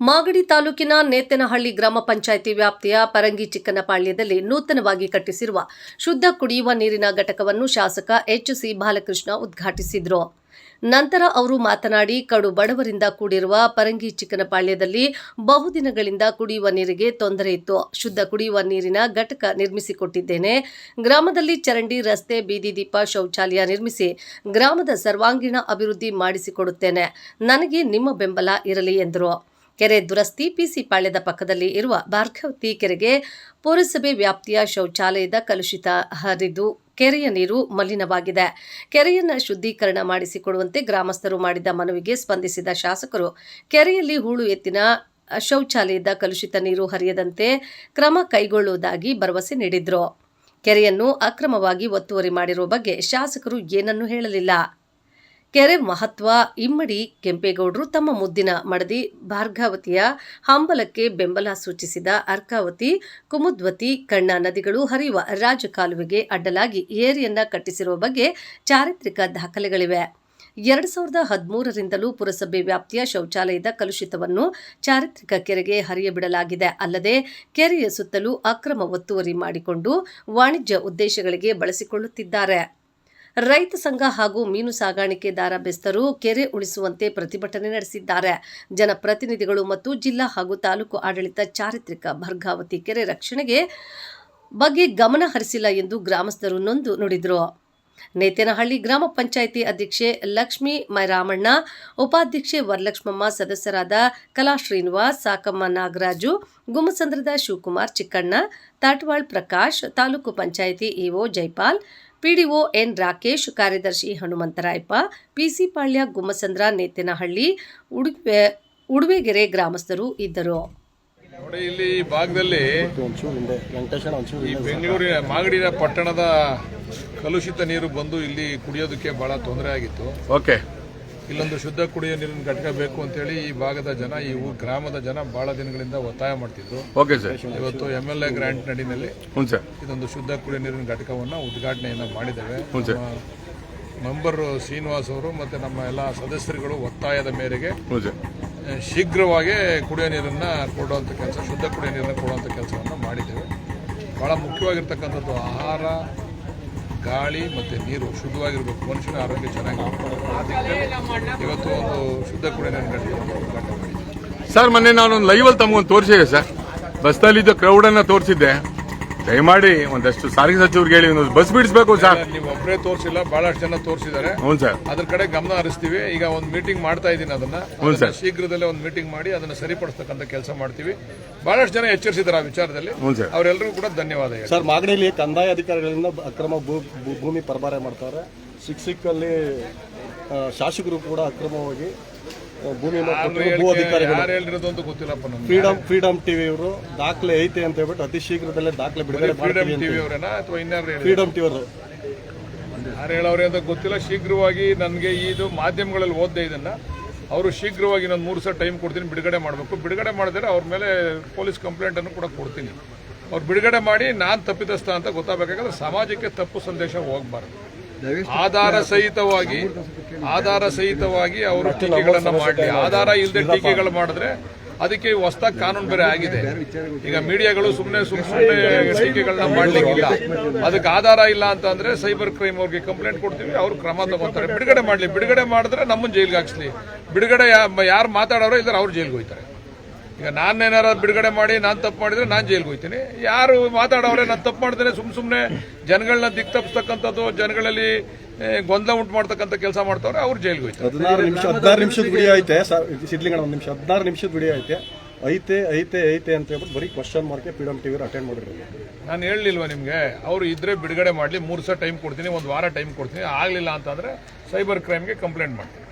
ಮಾಗಡಿ ತಾಲೂಕಿನ ನೇತನಹಳ್ಳಿ ಗ್ರಾಮ ಪಂಚಾಯಿತಿ ವ್ಯಾಪ್ತಿಯ ಪರಂಗಿ ಚಿಕ್ಕನಪಾಳ್ಯದಲ್ಲಿ ನೂತನವಾಗಿ ಕಟ್ಟಿಸಿರುವ ಶುದ್ಧ ಕುಡಿಯುವ ನೀರಿನ ಘಟಕವನ್ನು ಶಾಸಕ ಎಚ್ ಸಿ ಬಾಲಕೃಷ್ಣ ಉದ್ಘಾಟಿಸಿದರು. ನಂತರ ಅವರು ಮಾತನಾಡಿ, ಕಡು ಬಡವರಿಂದ ಕೂಡಿರುವ ಪರಂಗಿ ಚಿಕ್ಕನಪಾಳ್ಯದಲ್ಲಿ ಬಹುದಿನಗಳಿಂದ ಕುಡಿಯುವ ನೀರಿಗೆ ತೊಂದರೆ ಇತ್ತು. ಶುದ್ಧ ಕುಡಿಯುವ ನೀರಿನ ಘಟಕ ನಿರ್ಮಿಸಿಕೊಟ್ಟಿದ್ದೇನೆ. ಗ್ರಾಮದಲ್ಲಿ ಚರಂಡಿ, ರಸ್ತೆ, ಬೀದಿ ದೀಪ ಶೌಚಾಲಯ ನಿರ್ಮಿಸಿ ಗ್ರಾಮದ ಸರ್ವಾಂಗೀಣ ಅಭಿವೃದ್ಧಿ ಮಾಡಿಸಿಕೊಡುತ್ತೇನೆ. ನನಗೆ ನಿಮ್ಮ ಬೆಂಬಲ ಇರಲಿ ಎಂದರು. ಕೆರೆ ದುರಸ್ತಿ, ಪಿಸಿ ಪಾಳ್ಯದ ಪಕ್ಕದಲ್ಲಿ ಇರುವ ಭಾರ್ಗವತಿ ಕೆರೆಗೆ ಪುರಸಭೆ ವ್ಯಾಪ್ತಿಯ ಶೌಚಾಲಯದ ಕಲುಷಿತ ಹರಿದು ಕೆರೆಯ ನೀರು ಮಲಿನವಾಗಿದೆ. ಕೆರೆಯನ್ನ ಶುದ್ಧೀಕರಣ ಮಾಡಿಸಿಕೊಡುವಂತೆ ಗ್ರಾಮಸ್ಥರು ಮಾಡಿದ ಮನವಿಗೆ ಸ್ಪಂದಿಸಿದ ಶಾಸಕರು, ಕೆರೆಯಲ್ಲಿ ಹೂಳು ಎತ್ತಿನ ಶೌಚಾಲಯದ ಕಲುಷಿತ ನೀರು ಹರಿಯದಂತೆ ಕ್ರಮ ಕೈಗೊಳ್ಳುವುದಾಗಿ ಭರವಸೆ ನೀಡಿದ್ರು. ಕೆರೆಯನ್ನು ಅಕ್ರಮವಾಗಿ ಒತ್ತುವರಿ ಮಾಡಿರುವ ಬಗ್ಗೆ ಶಾಸಕರು ಏನನ್ನೂ ಹೇಳಲಿಲ್ಲ. ಕೆರೆ ಮಹತ್ವ ಇಮ್ಮಡಿ ಕೆಂಪೇಗೌಡರು ತಮ್ಮ ಮುದ್ದಿನ ಮಡದಿ ಭಾರ್ಗಾವತಿಯ ಹಂಬಲಕ್ಕೆ ಬೆಂಬಲ ಸೂಚಿಸಿದ ಅರ್ಕಾವತಿ, ಕುಮುದ್ವತಿ, ಕಣ್ಣ ನದಿಗಳು ಹರಿಯುವ ರಾಜಕಾಲುವೆಗೆ ಅಡ್ಡಲಾಗಿ ಏರಿಯನ್ನ ಕಟ್ಟಿಸಿರುವ ಬಗ್ಗೆ ಚಾರಿತ್ರಿಕ ದಾಖಲೆಗಳಿವೆ. ಎರಡು ಸಾವಿರದ ಹದಿಮೂರರಿಂದಲೂ ಪುರಸಭೆ ವ್ಯಾಪ್ತಿಯ ಶೌಚಾಲಯದ ಕಲುಷಿತವನ್ನು ಚಾರಿತ್ರಿಕ ಕೆರೆಗೆ ಹರಿಯಬಿಡಲಾಗಿದೆ. ಅಲ್ಲದೆ ಕೆರೆಯ ಸುತ್ತಲೂ ಅಕ್ರಮ ಒತ್ತುವರಿ ಮಾಡಿಕೊಂಡು ವಾಣಿಜ್ಯ ಉದ್ದೇಶಗಳಿಗೆ ಬಳಸಿಕೊಳ್ಳುತ್ತಿದ್ದಾರೆ. ರೈತ ಸಂಘ ಹಾಗೂ ಮೀನು ಸಾಗಾಣಿಕೆದಾರ ಬೆಸ್ತರು ಕೆರೆ ಉಳಿಸುವಂತೆ ಪ್ರತಿಭಟನೆ ನಡೆಸಿದ್ದಾರೆ. ಜನಪ್ರತಿನಿಧಿಗಳು ಮತ್ತು ಜಿಲ್ಲಾ ಹಾಗೂ ತಾಲೂಕು ಆಡಳಿತ ಚಾರಿತ್ರಿಕ ಭರ್ಗಾವತಿ ಕೆರೆ ರಕ್ಷಣೆಗೆ ಬಗ್ಗೆ ಗಮನ ಹರಿಸಿಲ್ಲ ಎಂದು ಗ್ರಾಮಸ್ಥರು ನೊಂದು ನುಡಿದರು. ನೇತೇನಹಳ್ಳಿ ಗ್ರಾಮ ಪಂಚಾಯಿತಿ ಅಧ್ಯಕ್ಷೆ ಲಕ್ಷ್ಮಿ ಮೈರಾಮಣ್ಣ, ಉಪಾಧ್ಯಕ್ಷೆ ವರಲಕ್ಷ್ಮಮ್ಮ, ಸದಸ್ಯರಾದ Kala Srinivas, Sakamma Nagaraju, ಗುಮ್ಮಸಂದ್ರದ Shivakumar Chikkanna, Tatwal Prakash, taluk panchayat EO Jaipal PDO N Rakesh ಕಾರ್ಯದರ್ಶಿ ಹನುಮಂತರಾಯಪ್ಪ ಪಿಸಿಪಾಳ್ಯ ಗುಮ್ಮಸಂದ್ರ ನೇತನಹಳ್ಳಿ ಉಡುಪೆ ಉಡುವೆಗೆರೆ ಗ್ರಾಮಸ್ಥರು ಇದ್ದರು. ನೋಡಿ ಇಲ್ಲಿ ಈ ಭಾಗದಲ್ಲಿ ಈ ಬೆಂಗಳೂರಿನ ಮಾಗಡಿನ ಪಟ್ಟಣದ ಕಲುಷಿತ ನೀರು ಬಂದು ಇಲ್ಲಿ ಕುಡಿಯೋದಕ್ಕೆ ಬಹಳ ತೊಂದರೆ ಆಗಿತ್ತು. ಓಕೆ ಇಲ್ಲೊಂದು ಶುದ್ಧ ಕುಡಿಯೋ ನೀರಿನ ಘಟಕ ಬೇಕು ಅಂತೇಳಿ ಈ ಭಾಗದ ಜನ ಈ ಊ- ಗ್ರಾಮದ ಜನ ಬಹಳ ದಿನಗಳಿಂದ ಒತ್ತಾಯ ಮಾಡ್ತಿದ್ರು. ಓಕೆ ಸರ್ ಇವತ್ತು ಎಂ ಎಲ್ ಎ ಗ್ರಾಂಟ್ ನಡಿನಲ್ಲಿ ಹ್ಞೂ ಸರ್ ಇದೊಂದು ಶುದ್ಧ ಕುಡಿಯೋ ನೀರಿನ ಘಟಕವನ್ನು ಉದ್ಘಾಟನೆಯನ್ನ ಮಾಡಿದ್ದೇವೆ. ಸರ್. ಮೆಂಬರ್ ಶ್ರೀನಿವಾಸ್ ಅವರು ಮತ್ತೆ ನಮ್ಮ ಎಲ್ಲ ಸದಸ್ಯರುಗಳು ಒತ್ತಾಯದ ಮೇರೆಗೆ ಹ್ಞೂ ಸರ್ ಆ, ಶೀಘ್ರವಾಗಿ ಕುಡಿಯೋ ನೀರನ್ನ ಕೊಡುವಂಥ ಕೆಲಸ ಶುದ್ಧ ಕುಡಿಯೋ ನೀರನ್ನ ಕೊಡುವಂಥ ಕೆಲಸವನ್ನು ಮಾಡಿದ್ದೇವೆ. ಬಹಳ ಮುಖ್ಯವಾಗಿರ್ತಕ್ಕಂಥದ್ದು ಆಹಾರ ಗಾಳಿ ಮತ್ತು ನೀರು ಶುದ್ಧವಾಗಿರಬೇಕು. ಮನುಷ್ಯನ ಆರೋಗ್ಯ ಚೆನ್ನಾಗಿರಬೇಕು. ಆ ಇವತ್ತು ಒಂದು ಶುದ್ಧ ಕೂಡ ಸರ್, ಮೊನ್ನೆ ನಾನೊಂದು ಲೈವಲ್ಲಿ ತಮಗೊಂದು ತೋರಿಸಿದೆ ಸರ್. ಬಸ್ನಲ್ಲಿದ್ದ ಕ್ರೌಡನ್ನು ತೋರಿಸಿದ್ದೆ. ದಯಮಾಡಿ ಒಂದಷ್ಟು ಸಾರಿಗೆ ಸಚಿವರಿಗೆ ಹೇಳಿ ಒಂದು ಬಸ್ ಬಿಡಿಸಬೇಕು ಸರ್. ನೀವು ಒಬ್ಬರೇ ತೋರಿಸಿಲ್ಲ ಬಹಳಷ್ಟು ಜನ ತೋರಿಸಿದ್ದಾರೆ. ಹ್ಞೂ ಸರ್. ಅದ್ರ ಕಡೆ ಗಮನ ಹರಿಸ್ತೀವಿ. ಈಗ ಒಂದು ಮೀಟಿಂಗ್ ಮಾಡ್ತಾ ಇದ್ದೀನಿ ಅದನ್ನ. ಹ್ಞೂ ಸರ್. ಶೀಘ್ರದಲ್ಲೇ ಒಂದು ಮೀಟಿಂಗ್ ಮಾಡಿ ಅದನ್ನ ಸರಿಪಡಿಸ್ತಕ್ಕಂಥ ಕೆಲಸ ಮಾಡ್ತೀವಿ. ಬಹಳಷ್ಟು ಜನ ಎಚ್ಚರಿಸಿದ್ದಾರೆ ಆ ವಿಚಾರದಲ್ಲಿ. ಹ್ಞೂ ಸರ್. ಅವರೆಲ್ಲರಿಗೂ ಕೂಡ ಧನ್ಯವಾದ ಹೇಳಿ ಸರ್ ಮಾಗಡಿಯಲ್ಲಿ ಕಂದಾಯ ಅಧಿಕಾರಿಗಳಿಂದ ಅಕ್ರಮ ಭೂ- ಭೂ- ಭೂಮಿ ಪರಭಾರೆ ಮಾಡ್ತಾರೆ. ಸಿಕ್ ಸಿಕ್ಕಲ್ಲಿ ಆ, ಶಾಸಕರು ಕೂಡ ಅಕ್ರಮವಾಗಿ ಭೂಮಿ ಭೂ ಅಧಿಕಾರಿಗಳು. ಯಾರು ಹೇಳಿರೋದು ಅಂತ ಗೊತ್ತಿಲ್ಲಪ್ಪ ನಮ್ಗೆ. ಫ್ರೀಡಮ್ ಫ್ರೀಡಮ್ ಟಿವಿ ಇವರು. ದಾಖಲೆ ಐತೆ ಅಂತ ಹೇಳ್ಬಿಟ್ಟು ಅತಿ ಶೀಘ್ರದಲ್ಲೇ ದಾಖಲೆ ಬಿಡುಗಡೆ ಫ್ರೀಡಮ್ ಟಿವಿ ಅವರೇನಾ ಅಥವಾ ಇನ್ಯಾರು ಫ್ರೀಡಮ್ ಟಿವಿ ಅವರು. ಯಾರು ಹೇಳವ್ರೆ ಅಂತ ಗೊತ್ತಿಲ್ಲ. ಶೀಘ್ರವಾಗಿ ನನಗೆ ಇದು ಮಾಧ್ಯಮಗಳಲ್ಲಿ ಓದ್ದೆ ಇದನ್ನ. ಅವರು ಶೀಘ್ರವಾಗಿ ನಾನು ಮೂರು ಸಲ ಟೈಮ್ ಕೊಡ್ತೀನಿ ಬಿಡುಗಡೆ ಮಾಡಬೇಕು. ಬಿಡುಗಡೆ ಮಾಡಿದ್ರೆ ಅವ್ರ ಮೇಲೆ ಪೊಲೀಸ್ ಕಂಪ್ಲೇಂಟ್ ಅನ್ನು ಕೂಡ ಕೊಡ್ತೀನಿ. ಅವ್ರು ಬಿಡುಗಡೆ ಮಾಡಿ ನಾನು ತಪ್ಪಿತಸ್ಥ ಅಂತ ಗೊತ್ತಾಗಬೇಕಾದ್ರೆ ಸಮಾಜಕ್ಕೆ ತಪ್ಪು ಸಂದೇಶ ಹೋಗಬಾರ್ದು. ಆಧಾರ ಸಹಿತವಾಗಿ ಆಧಾರ ಸಹಿತವಾಗಿ ಅವರು ಟೀಕೆಗಳನ್ನು ಮಾಡಲಿ. ಆಧಾರ ಇಲ್ಲದೆ ಟೀಕೆಗಳು ಮಾಡಿದ್ರೆ ಅದಕ್ಕೆ ಹೊಸದಾಗಿ ಕಾನೂನು ಬೇರೆ ಆಗಿದೆ. ಈಗ ಮೀಡಿಯಾಗಳು ಸುಮ್ಮನೆ ಸುಮ್ಮನೆ ಟೀಕೆಗಳನ್ನ ಮಾಡ್ಲಿಕ್ಕಿಲ್ಲ. ಅದಕ್ಕೆ ಆಧಾರ ಇಲ್ಲ ಅಂತ ಅಂದ್ರೆ ಸೈಬರ್ ಕ್ರೈಮ್ ಅವ್ರಿಗೆ ಕಂಪ್ಲೇಂಟ್ ಕೊಡ್ತೀವಿ ಅವ್ರು ಕ್ರಮ ತಗೊಂತಾರೆ ಬಿಡುಗಡೆ ಮಾಡ್ಲಿ. ಬಿಡುಗಡೆ ಮಾಡಿದ್ರೆ ನಮ್ಮನ್ನು ಜೈಲಿಗೆ ಹಾಕ್ಸ್ಲಿ. ಬಿಡುಗಡೆ ಯಾರು ಮಾತಾಡೋರೋ ಇದ್ದಾರೆ ಅವ್ರು ಜೈಲ್ಗೆ ಹೋಯ್ತಾರೆ. ಈಗ ನಾನೇನಾರ ಬಿಡುಗಡೆ ಮಾಡಿ ನಾನು ತಪ್ಪು ಮಾಡಿದ್ರೆ ನಾನು ಜೈಲ್ಗೆ ಹೋಗ್ತೀನಿ. ಯಾರು ಮಾತಾಡೋರೆ ನಾನು ತಪ್ಪು ಮಾಡಿದ್ರೆ ಸುಮ್ ಸುಮ್ಮನೆ ಜನಗಳನ್ನ ದಿಕ್ ತಪ್ಪಿಸ್ತಕ್ಕಂಥದ್ದು ಜನಗಳಲ್ಲಿ ಗೊಂದಲ ಉಂಟು ಮಾಡ್ತಕ್ಕಂಥ ಕೆಲಸ ಮಾಡ್ತವ್ರೆ ಅವ್ರು ಜೈಲ್ಗೆ ಹೋಯ್ತಾರೆ ಹದಿನಾರು ನಿಮಿಷ ಹದಿನಾರು ನಿಮಿಷದ ವಿಡಿಯೋ ಐತೆ ಸರ್ ಒಂದು ನಿಮಿಷ. ಹದಿನಾರು ನಿಮಿಷದ ವಿಡಿಯೋ ಐತೆ ಐತೆ ಐತೆ ಐತೆ ಅಂತ ಹೇಳ್ಬಿಟ್ಟು ಬರೀ ಕ್ವಶನ್ ಮಾರ್ಕೆ ಫ್ರೀಡಮ್ ಟಿವಿ ಅಟೆಂಡ್ ಮಾಡಿರೋದು. ನಾನು ಹೇಳಲಿಲ್ವಾ ನಿಮಗೆ? ಅವರು ಇದ್ರೆ ಬಿಡುಗಡೆ ಮಾಡಲಿ ಮೂರು ಸಲ ಟೈಮ್ ಕೊಡ್ತೀನಿ ಒಂದು ವಾರ ಟೈಮ್ ಕೊಡ್ತೀನಿ ಆಗಲಿಲ್ಲ ಅಂತಂದರೆ ಸೈಬರ್ ಕ್ರೈಮ್ಗೆ ಕಂಪ್ಲೇಂಟ್ ಮಾಡ್ತೀನಿ.